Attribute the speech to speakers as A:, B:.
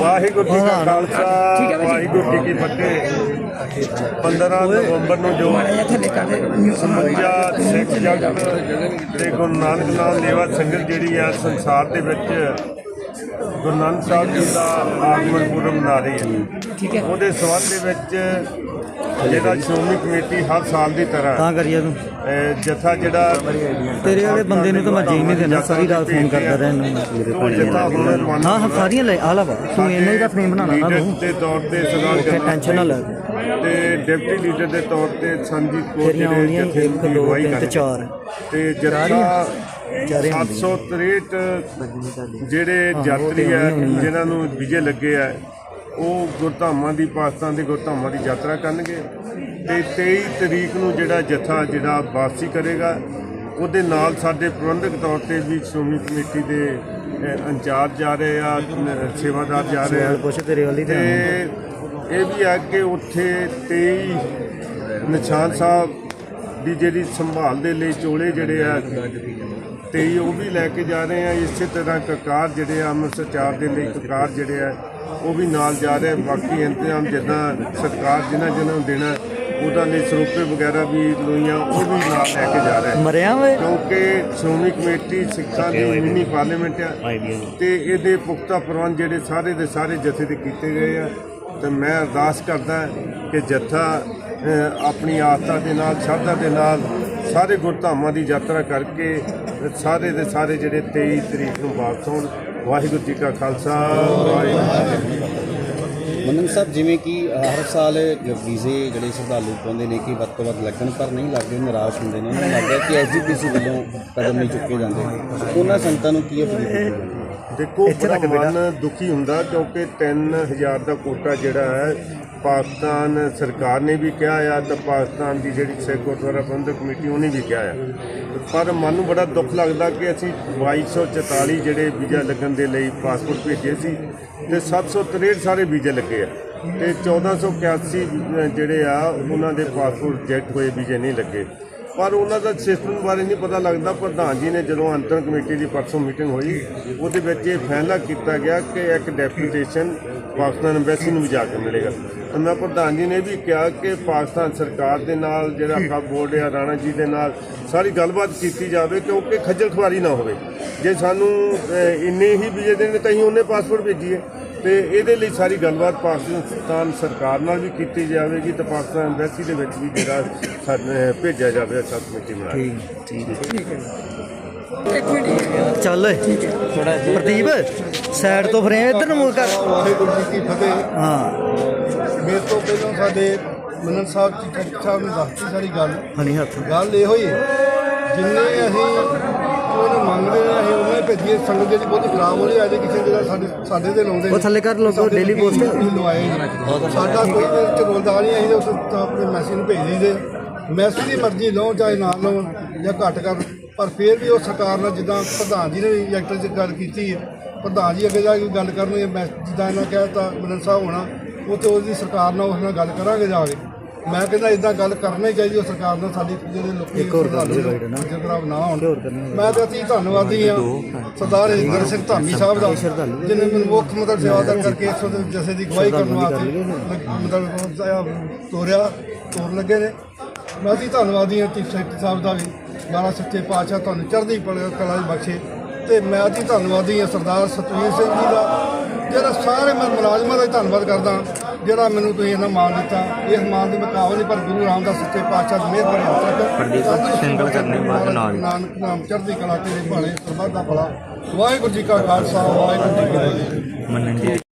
A: ਵਾਹਿਗੁਰੂ ਜੀ ਕਾ ਖਾਲਸਾ ਵਾਹਿਗੁਰੂ ਜੀ ਕੀ ਫਤਿਹ। 15 ਨਵੰਬਰ ਨੂੰ ਜੋ ਸਿੱਖ ਜਗਤ ਤੇ ਗੁਰੂ ਨਾਨਕ ਨਾਮ ਲੇਵਾ ਸੰਗਤ ਜਿਹੜੀ ਆ ਸੰਸਾਰ ਦੇ ਵਿੱਚ ਗੁਰੂ ਨਾਨਕ ਸਾਹਿਬ ਜੀ ਦਾ ਆਗਮਨ ਪੁਰਬ ਮਨਾ ਰਹੀ ਹੈ। ਉਹਦੇ ਸਬੰਧ ਦੇ ਵਿੱਚ ਜਿਹੜਾ ਸ਼੍ਰੋਮਣੀ ਕਮੇਟੀ ਹਰ ਸਾਲ ਦੀ ਤਰ੍ਹਾਂ
B: ਤਾਂ ਕਰੀਏ ਤੂੰ।
A: ਅਹ ਜਥਾ ਜਿਹੜਾ
B: ਤੇਰੇ ਵਾਲੇ ਬੰਦੇ ਨੂੰ ਤਾਂ ਮੈਂ ਜੀਣ ਨਹੀਂ ਦੇਣਾ ਸਾਰੀ ਰਾਤ ਫੋਨ ਕਰਦਾ ਰਹਿਣ ਨੂੰ ਮੇਰੇ
A: ਉਹ ਜਥਾ ਹੁਣ ਰਵਾਨਾ
B: ਹਾਂ ਹਾਂ ਸਾਰੀਆਂ ਲੈ ਆ ਲਾ ਵਾ ਤੂੰ ਇਹਨਾਂ ਹੀ ਦਾ ਫਰੇਮ ਬਣਾਉਣਾ ਨਾ ਤੂੰ।
A: ਦੇ ਤੌਰ ਤੇ ਸਰਦਾਰ ਜਗਤ
B: ਟੈਨਸ਼ਨ ਨਾ ਲੈ।
A: ਤੇ ਡਿਪਟੀ ਲੀਡਰ ਦੇ ਤੌਰ ਤੇ ਸੰਜੀਤ ਕੌਰ
B: ਤੇਰੀਆਂ
A: ਜਿਹੜੇ
B: ਆਉਣੀਆਂ
A: ਜਥੇ
B: ਇੱਕ
A: ਦੀ
B: ਦੋ
A: ਅਗਵਾਈ
B: ਤਿੰਨ ਤੇ
A: ਕਰਦੇ।
B: ਚਾਰ।
A: ਤੇ ਜਥਾ
B: ਚਾਰੇ
A: 763 ਜਿਹੜੇ ਯਾਤਰੀ ਆ ਜਿਨ੍ਹਾਂ ਨੂੰ ਵਿਜੇ ਲੱਗੇ ਆ ਉਹ ਗੁਰਧਾਮਾਂ ਦੀ ਪਾਕਿਸਤਾਨ ਦੇ ਗੁਰਧਾਮਾਂ ਦੀ ਯਾਤਰਾ ਕਰਨਗੇ ਤੇ 23 ਤਰੀਕ ਨੂੰ ਜਿਹੜਾ ਜਥਾ ਜਿਹੜਾ ਵਾਪਸੀ ਕਰੇਗਾ ਉਹਦੇ ਨਾਲ ਸਾਡੇ ਪ੍ਰਬੰਧਕ ਤੌਰ ਤੇ ਵੀ ਸ਼੍ਰੋਮਣੀ ਕਮੇਟੀ ਦੇ ਇੰਚਾਰਜ ਜਾ ਰਹੇ ਆ ਸੇਵਾਦਾਰ ਜਾ ਰਹੇ ਆ।
B: ਕੁਛ ਤੇ
A: ਤੇ ਇਹ ਵੀ ਆ ਕਿ ਉੱਥੇ 23 ਨਿਸ਼ਾਨ ਸਾਹਿਬ ਦੀ ਜਿਹੜੀ ਸੰਭਾਲ ਦੇ ਲਈ ਚੋਲੇ ਜਿਹੜੇ ਆ 23 ਉਹ ਵੀ ਲੈ ਕੇ ਜਾ ਰਹੇ ਆ। ਇਸੇ ਤਰ੍ਹਾਂ ਕਕਾਰ ਜਿਹੜੇ ਆ ਅੰਮ੍ਰਿਤਸਰ ਚਾਰ ਦੇ ਲਈ ਕਕਾਰ ਜਿਹੜੇ ਆ ਉਹ ਵੀ ਨਾਲ ਜਾ ਰਹੇ। ਬਾਕੀ ਇੰਤਜ਼ਾਮ ਜਿੱਦਾਂ ਸਰਕਾਰ ਜਿਨ੍ਹਾਂ ਜਿਨ੍ਹਾਂ ਨੂੰ ਦੇਣਾ ਉਹਦਾ ਲਈ ਸਰੂਪੇ ਵਗੈਰਾ ਵੀ ਲੋਈਆਂ ਉਹ ਵੀ ਨਾਲ ਲੈ ਕੇ ਜਾ ਰਹੇ।
B: ਮਰਿਆ ਵੇ?
A: ਕਿਉਂਕਿ ਸ਼੍ਰੋਮਣੀ ਕਮੇਟੀ ਸਿੱਖਾਂ ਦੀ ਮਿੰਨੀ ਪਾਰਲੀਮੈਂਟ ਆ। ਤੇ ਇਹਦੇ ਪੁਖਤਾ ਪ੍ਰਬੰਧ ਜਿਹੜੇ ਸਾਰੇ ਦੇ ਸਾਰੇ ਜਥੇ ਦੇ ਕੀਤੇ ਗਏ ਆ। ਤੇ ਮੈਂ ਅਰਦਾਸ ਕਰਦਾ ਕਿ ਜਥਾ ਆਪਣੀ ਆਸਥਾ ਦੇ ਨਾਲ ਸ਼ਰਧਾ ਦੇ ਨਾਲ ਸਾਰੇ ਗੁਰਧਾਮਾਂ ਦੀ ਯਾਤਰਾ ਕਰਕੇ ਸਾਰੇ ਦੇ ਸਾਰੇ ਜਿਹੜੇ 23 ਤਰੀਕ ਨੂੰ ਵਾਪਸ ਹੋਣ ਵਾਹਿਗੁਰੂ ਜੀ ਕਾ ਖਾਲਸਾ, ਵਾਹਿਗੁਰੂ ਜੀ
C: ਮੰਨਨ ਸਾਹਿਬ, ਜਿਵੇਂ ਕਿ ਹਰ ਸਾਲ ਵੀਜ਼ੇ ਜਿਹੜੇ ਸ਼ਰਧਾਲੂ ਪਾਉਂਦੇ ਨੇ ਕਿ ਵੱਧ ਤੋਂ ਵੱਧ ਲੱਗਣ, ਪਰ ਨਹੀਂ ਲੱਗਦੇ, ਨਿਰਾਸ਼ ਹੁੰਦੇ ਨੇ। ਉਹਨਾਂ ਨੂੰ ਲੱਗਦਾ ਕਿ ਐਸਜੀਪੀਸੀ ਵੱਲੋਂ ਕਦਮ ਨਹੀਂ ਚੁੱਕੇ ਜਾਂਦੇ। ਉਹਨਾਂ ਸੰਗਤਾਂ ਨੂੰ ਕੀ ਅਪੀਲ ਕੀਤੀ
A: ਦੇਖੋ ਬੜਾ ਮਨ ਦੁਖੀ ਹੁੰਦਾ ਕਿਉਂਕਿ 3000 ਦਾ ਕੋਟਾ ਜਿਹੜਾ ਹੈ ਪਾਕਿਸਤਾਨ ਸਰਕਾਰ ਨੇ ਵੀ ਕਿਹਾ ਆ ਤੇ ਪਾਕਿਸਤਾਨ ਦੀ ਜਿਹੜੀ ਸਿੱਖ ਗੁਰਦੁਆਰਾ ਪ੍ਰਬੰਧਕ ਕਮੇਟੀ ਉਹਨੇ ਵੀ ਕਿਹਾ ਆ। ਪਰ ਮਨ ਨੂੰ ਬੜਾ ਦੁੱਖ ਲੱਗਦਾ ਕਿ ਅਸੀਂ 2244 ਜਿਹੜੇ ਵੀਜ਼ਾ ਲੱਗਣ ਦੇ ਲਈ ਪਾਸਪੋਰਟ ਭੇਜੇ ਸੀ ਤੇ 763 ਸਾਰੇ ਵੀਜ਼ੇ ਲੱਗੇ ਆ ਤੇ 1481 ਜਿਹੜੇ ਆ ਉਹਨਾਂ ਦੇ ਪਾਸਪੋਰਟ ਰਿਜੈਕਟ ਹੋਏ ਵੀਜ਼ੇ ਨਹੀਂ ਲੱਗੇ। ਪਰ ਉਹਨਾਂ ਦਾ ਸਿਸਟਮ ਬਾਰੇ ਨਹੀਂ ਪਤਾ ਲੱਗਦਾ। ਪ੍ਰਧਾਨ ਜੀ ਨੇ ਜਦੋਂ ਅੰਤਰ ਕਮੇਟੀ ਦੀ ਪਰਸੋਂ ਮੀਟਿੰਗ ਹੋਈ, ਉਹਦੇ ਵਿੱਚ ਇਹ ਫੈਸਲਾ ਕੀਤਾ ਗਿਆ ਕਿ ਇੱਕ ਡੈਪੂਟੇਸ਼ਨ ਪਾਕਿਸਤਾਨ ਐਮਬੈਸੀ ਨੂੰ ਵੀ ਜਾ ਕੇ ਮਿਲੇਗਾ। ਤਾਂ ਮੈਂ ਪ੍ਰਧਾਨ ਜੀ ਨੇ ਵੀ ਕਿਹਾ ਕਿ ਪਾਕਿਸਤਾਨ ਸਰਕਾਰ ਦੇ ਨਾਲ, ਜਿਹੜਾ ਆਪਣਾ ਬੋਰਡ ਆ ਰਾਣਾ ਜੀ ਦੇ ਨਾਲ ਸਾਰੀ ਗੱਲਬਾਤ ਕੀਤੀ ਜਾਵੇ ਕਿਉਂਕਿ ਖੱਜਲ ਖੁਆਰੀ ਨਾ ਹੋਵੇ। ਜੇ ਸਾਨੂੰ ਇੰਨੇ ਹੀ ਵੀਜ਼ੇ ਦੇਣੇ ਤਾਂ ਅਸੀਂ ਉਹਨੇ ਪਾਸਪੋਰਟ ਭੇਜੀਏ। ਤੇ ਇਹਦੇ ਲਈ ਸਾਰੀ ਗੱਲਬਾਤ ਪਾਕਿਸਤਾਨ ਸਰਕਾਰ ਨਾਲ ਵੀ ਕੀਤੀ ਜਾਵੇਗੀ ਤੇ ਪਾਕਿਸਤਾਨ ਐਮਬੈਸੀ ਦੇ ਵਿੱਚ ਵੀ ਜਿਹੜਾ ਸਾਡੇ ਭੇਜਿਆ ਜਾਵੇ ਸਭ ਕਮੇਟੀ ਬਣਾ ਕੇ।
B: ਚੱਲ ਓਏ। ਪ੍ਰਦੀਪ ਸਾਈਡ ਤੋਂ ਫਰੇਮ ਇੱਧਰ ਨੂੰ ਮੂੰਹ ਕਰ।
D: ਵਾਹਿਗੁਰੂ ਜੀ ਕੀ ਫਤਿਹ।
B: ਹਾਂ।
D: ਮੇਰੇ ਤੋਂ ਪਹਿਲਾਂ ਸਾਡੇ ਮੰਨਨ ਸਾਹਿਬ ਜੀ ਸਾਹਿਬ ਨੇ ਦੱਸਤੀ ਸਾਰੀ ਗੱਲ।
B: ਹਣੀ ਹੱਥ।
D: ਗੱਲ ਇਹੋ ਹੈ ਜਿੰਨੇ ਅਸੀਂ ਉਹਨੂੰ ਮੰਗਦੇ ਨੇ ਅਸੀਂ ਉਹਨੇ ਭੇਜੀਏ। ਸੰਗਤ ਜਿਹੜੀ ਬਹੁਤ ਖਰਾਬ ਹੋ ਰਹੀ ਅਜੇ ਕਿਸੇ ਜਿਹੜਾ ਸਾਡੇ ਸਾਡੇ ਤੇ ਲਾਉਂਦੇ
B: ਉਹ ਥੱਲੇ ਕਰ daily post।
D: ਲਵਾਏ। ਸਾਡਾ ਕੋਈ ਇਹਦੇ ਵਿੱਚ ਰੋਲਦਾ ਨਹੀਂ ਅਸੀਂ ਤਾਂ ਉਸ ਤਾਂ ਆਪਣੇ ਮੈਸੇਜ ਨੂੰ ਭੇਜ ਦਈਦੇ। ਮੈਸੇਜ ਦੀ ਮਰਜ਼ੀ ਲਓ ਚਾਹੇ ਨਾ ਲਓ ਜਾਂ ਘੱਟ ਕਰ। ਪਰ ਫਿਰ ਵੀ ਉਹ ਸਰਕਾਰ ਨਾਲ ਜਿੱਦਾਂ ਪ੍ਰਧਾਨ ਜੀ ਨੇ ਐਕਟਰ 'ਚ ਗੱਲ ਕੀਤੀ ਹੈ ਪ੍ਰਧਾਨ ਜੀ ਅੱਗੇ ਜਾ ਕੇ ਗੱਲ ਕਰਨਗੇ ਜਿੱਦਾਂ ਇਹਨਾਂ ਕਹਿਤਾ ਮਨਨ ਸਾਹਿਬ ਹੋਣਾ ਉਹ ਤੇ ਉਹਦੀ ਸਰਕਾਰ ਨਾਲ ਉਸ ਨਾਲ ਗੱਲ ਕਰਾਂਗੇ ਜਾ ਕੇ। ਮੈਂ ਕਹਿੰਦਾ ਇਦਾਂ ਗੱਲ ਕਰਨੀ ਚਾਹੀਦੀ ਉਹ ਸਰਕਾਰ ਨਾਲ ਸਾਡੀ ਜਿਹੜੇ ਲੋਕੀ
B: ਇੱਕ ਹੋਰ ਗੱਲ
D: ਸ਼ਰਧਾਲੂ
B: ਹੋਈ ਨਾ।
D: ਖਰਾਬ ਨਾ ਹੋਣ। ਮੈਂ ਤਾਂ ਅਤੀ ਧੰਨਵਾਦੀ ਆ ਸਰਦਾਰ ਹਰਿੰਦਰ ਸਿੰਘ ਧਾਮੀ ਸਾਹਿਬ ਦਾ। ਜਿਹਨੇ ਮੈਨੂੰ ਮੁੱਖ ਮਤਲਬ ਸੇਵਾਦਾਰ ਕਰਕੇ ਇਸ ਦੇ ਜਸੇ ਦੀ ਗਵਾਹੀ ਕਰਨ ਵਾਸਤੇ ਮਤਲਬ ਤੋਰਿਆ ਤੋਰ ਲੱਗੇ ਨੇ। ਮੈਂ ਅਤੀ ਧੰਨਵਾਦੀ ਆ ਚੀਫ ਸੈਕਟਰੀ ਸਾਹਿਬ ਦਾ ਵੀ ਮਹਾਰਾਜ ਸੱਚੇ ਪਾਤਸ਼ਾਹ ਤੁਹਾਨੂੰ ਚੜ੍ਹਦੀ ਕਲਾ ਕਲਾ ਦੀ ਬਖਸ਼ੇ। ਤੇ ਮੈਂ ਅਤੀ ਧੰਨਵਾਦੀ ਆ ਸਰਦਾਰ ਸਤਵੀਰ ਸਿੰਘ ਜੀ ਦਾ ਜਿਹੜਾ ਸਾਰੇ ਮੈਂ ਮੁਲਾਜ਼ਮਾਂ ਦਾ ਧੰਨਵਾਦ ਕਰਦਾ। ਜਿਹੜਾ ਮੈਨੂੰ ਤੁਸੀਂ ਇਹਨਾਂ ਮਾਣ ਦਿੱਤਾ ਇਸ ਮਾਣ ਦੀ ਮੈਂ ਕਾਬਲ ਨਹੀਂ ਪਰ ਗੁਰੂ ਰਾਮਦਾਸ ਸੱਚੇ ਪਾਤਸ਼ਾਹ ਦੀ ਮਿਹਰਬਾਨੀ ਹੱਥ ਤੱਕ ਸਿੰਗਲ ਕਰਨੇ ਬਾਅਦ ਨਾਨਕ ਨਾਮ ਚੜ੍ਹਦੀ ਕਲਾ ਤੇਰੇ ਭਾਣੇ ਸਰਬੱਤ ਦਾ ਭਲਾ। ਵਾਹਿਗੁਰੂ ਜੀ ਕਾ ਖਾਲਸਾ ਵਾਹਿਗੁਰੂ ਜੀ ਕੀ ਫਤਿਹ।
B: ਮੰਨਣ ਦੀ